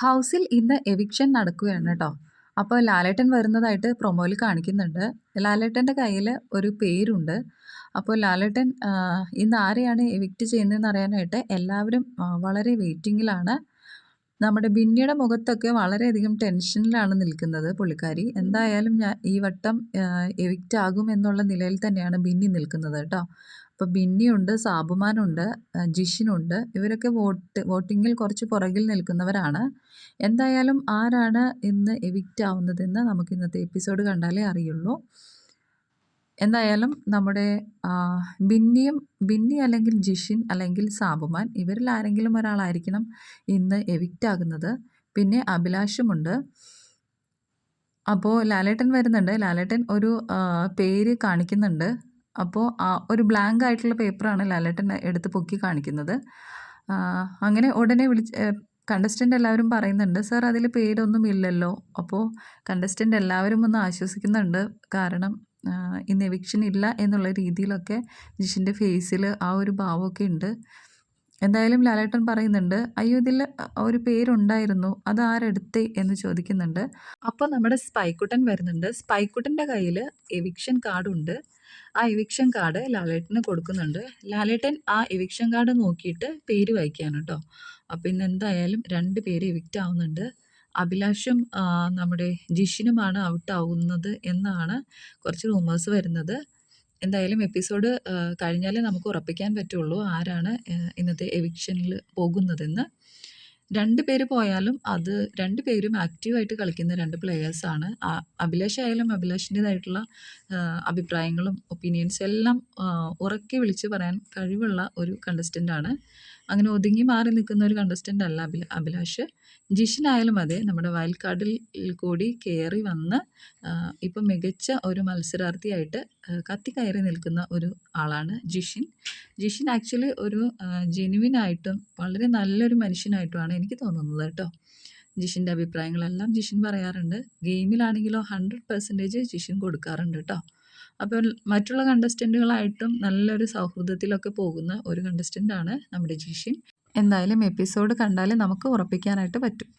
ഹൗസിൽ ഇന്ന് എവിക്ഷൻ നടക്കുകയാണ് കേട്ടോ. അപ്പോൾ ലാലേട്ടൻ വരുന്നതായിട്ട് പ്രൊമോയിൽ കാണിക്കുന്നുണ്ട്. ലാലേട്ടന്റെ കയ്യിൽ ഒരു പേരുണ്ട്. അപ്പോൾ ലാലേട്ടൻ ഇന്ന് ആരെയാണ് എവിക്റ്റ് ചെയ്യുന്നതെന്ന് അറിയാനായിട്ട് എല്ലാവരും വളരെ വെയിറ്റിങ്ങിലാണ്. നമ്മുടെ ബിന്നിയുടെ മുഖത്തൊക്കെ വളരെയധികം ടെൻഷനിലാണ് നിൽക്കുന്നത് പുള്ളിക്കാരി. എന്തായാലും ഞാൻ ഈ വട്ടം എവിക്റ്റ് ആകും എന്നുള്ള നിലയിൽ തന്നെയാണ് ബിന്നി നിൽക്കുന്നത് കേട്ടോ. അപ്പോൾ ബിന്നിയുണ്ട് സാബുമാനുണ്ട് ജിഷിനുണ്ട്. ഇവരൊക്കെ വോട്ട് വോട്ടിങ്ങിൽ കുറച്ച് പുറകിൽ നിൽക്കുന്നവരാണ്. എന്തായാലും ആരാണ് ഇന്ന് എവിക്റ്റ് ആവുന്നതെന്ന് നമുക്ക് ഇന്നത്തെ എപ്പിസോഡ് കണ്ടാലേ അറിയുള്ളൂ. എന്തായാലും നമ്മുടെ ബിന്നിയും ബിന്നി അല്ലെങ്കിൽ ജിഷിൻ അല്ലെങ്കിൽ സാബുമാൻ ഇവരിൽ ആരെങ്കിലും ഒരാളായിരിക്കണം ഇന്ന് എവിക്റ്റ് ആകുന്നത്. പിന്നെ അഭിലാഷുമുണ്ട്. അപ്പോൾ ലാലേട്ടൻ വരുന്നുണ്ട്. ലാലേട്ടൻ ഒരു പേര് കാണിക്കുന്നുണ്ട്. അപ്പോൾ ഒരു ബ്ലാങ്ക് ആയിട്ടുള്ള പേപ്പറാണ് ലാലേട്ടൻ എടുത്ത് പൊക്കി കാണിക്കുന്നത്. അങ്ങനെ ഉടനെ വിളിച്ച് കണ്ടസ്റ്റന്റ് എല്ലാവരും പറയുന്നുണ്ട് സർ അതിൽ പേരൊന്നും ഇല്ലല്ലോ. അപ്പോൾ കണ്ടസ്റ്റന്റ് എല്ലാവരും ഒന്ന് ആശ്വസിക്കുന്നുണ്ട്. കാരണം ഇന്ന് എവിക്ഷൻ ഇല്ല എന്നുള്ള രീതിയിലൊക്കെ ജിഷിന്റെ ഫേസിൽ ആ ഒരു ഭാവമൊക്കെ ഉണ്ട്. എന്തായാലും ലാലേട്ടൻ പറയുന്നുണ്ട് അയ്യോ ഇതിൽ ഒരു പേരുണ്ടായിരുന്നു അത് ആരെടുത്തേ? എന്ന് ചോദിക്കുന്നുണ്ട്. അപ്പോൾ നമ്മുടെ സ്പൈക്കുട്ടൻ വരുന്നുണ്ട്. സ്പൈക്കുട്ടന്റെ കയ്യിൽ എവിക്ഷൻ കാർഡുണ്ട് ആ എവിക്ഷൻ കാർഡ് ലാലേട്ടന് കൊടുക്കുന്നുണ്ട്. ലാലേട്ടൻ ആ എവിക്ഷൻ കാർഡ് നോക്കിയിട്ട് പേര് വായിക്കുകയാണ് കേട്ടോ. അപ്പോൾ ഇന്ന് എന്തായാലും രണ്ട് പേര് എവിക്റ്റ് ആവുന്നുണ്ട്. അഭിലാഷും നമ്മുടെ ജിഷിനുമാണ് ഔട്ട് ആവുന്നത് എന്നാണ് കുറച്ച് റൂമേഴ്സ് വരുന്നത്. എന്തായാലും എപ്പിസോഡ് കഴിഞ്ഞാലേ നമുക്ക് ഉറപ്പിക്കാൻ പറ്റുള്ളൂ ആരാണ് ഇന്നത്തെ എവിക്ഷനിൽ പോകുന്നതെന്ന്. രണ്ട് പേര് പോയാലും അത് രണ്ട് പേരും ആക്റ്റീവായിട്ട് കളിക്കുന്ന രണ്ട് പ്ലെയേഴ്സാണ് അഭിലാഷ് ആയാലും അഭിലാഷിന്റെതായിട്ടുള്ള അഭിപ്രായങ്ങളും ഒപ്പീനിയൻസ് എല്ലാം ഉറക്കെ വിളിച്ച് പറയാൻ കഴിവുള്ള ഒരു കണ്ടസ്റ്റന്റാണ് അങ്ങനെ ഒതുങ്ങി മാറി നിൽക്കുന്ന ഒരു കണ്ടസ്റ്റന്റ് അല്ല അഭില അഭിലാഷ്. ജിഷിനായാലും അതെ നമ്മുടെ വൈൽഡ് കാർഡിൽ കൂടി കയറി വന്ന് ഇപ്പം മികച്ച ഒരു മത്സരാർത്ഥിയായിട്ട് കത്തി കത്തിക്കയറി നിൽക്കുന്ന ഒരു ആളാണ് ജിഷിൻ. ജിഷിൻ ആക്ച്വലി ഒരു ജെനുവിനായിട്ടും വളരെ നല്ലൊരു മനുഷ്യനായിട്ടുമാണ് എനിക്ക് തോന്നുന്നത് കേട്ടോ. ജിഷിന്റെ അഭിപ്രായങ്ങളെല്ലാം ജിഷിൻ പറയാറുണ്ട്. ഗെയിമിലാണെങ്കിലോ ഹൺഡ്രഡ് പെർസെന്റേജ് ജിഷിൻ കൊടുക്കാറുണ്ട് കേട്ടോ. അപ്പോൾ മറ്റുള്ള കണ്ടസ്റ്റന്റുകളായിട്ടും നല്ലൊരു സൗഹൃദത്തിലൊക്കെ പോകുന്ന ഒരു കണ്ടസ്റ്റന്റാണ് നമ്മുടെ ജിഷിൻ. എന്തായാലും എപ്പിസോഡ് കണ്ടാൽ നമുക്ക് ഉറപ്പിക്കാനായിട്ട് പറ്റും.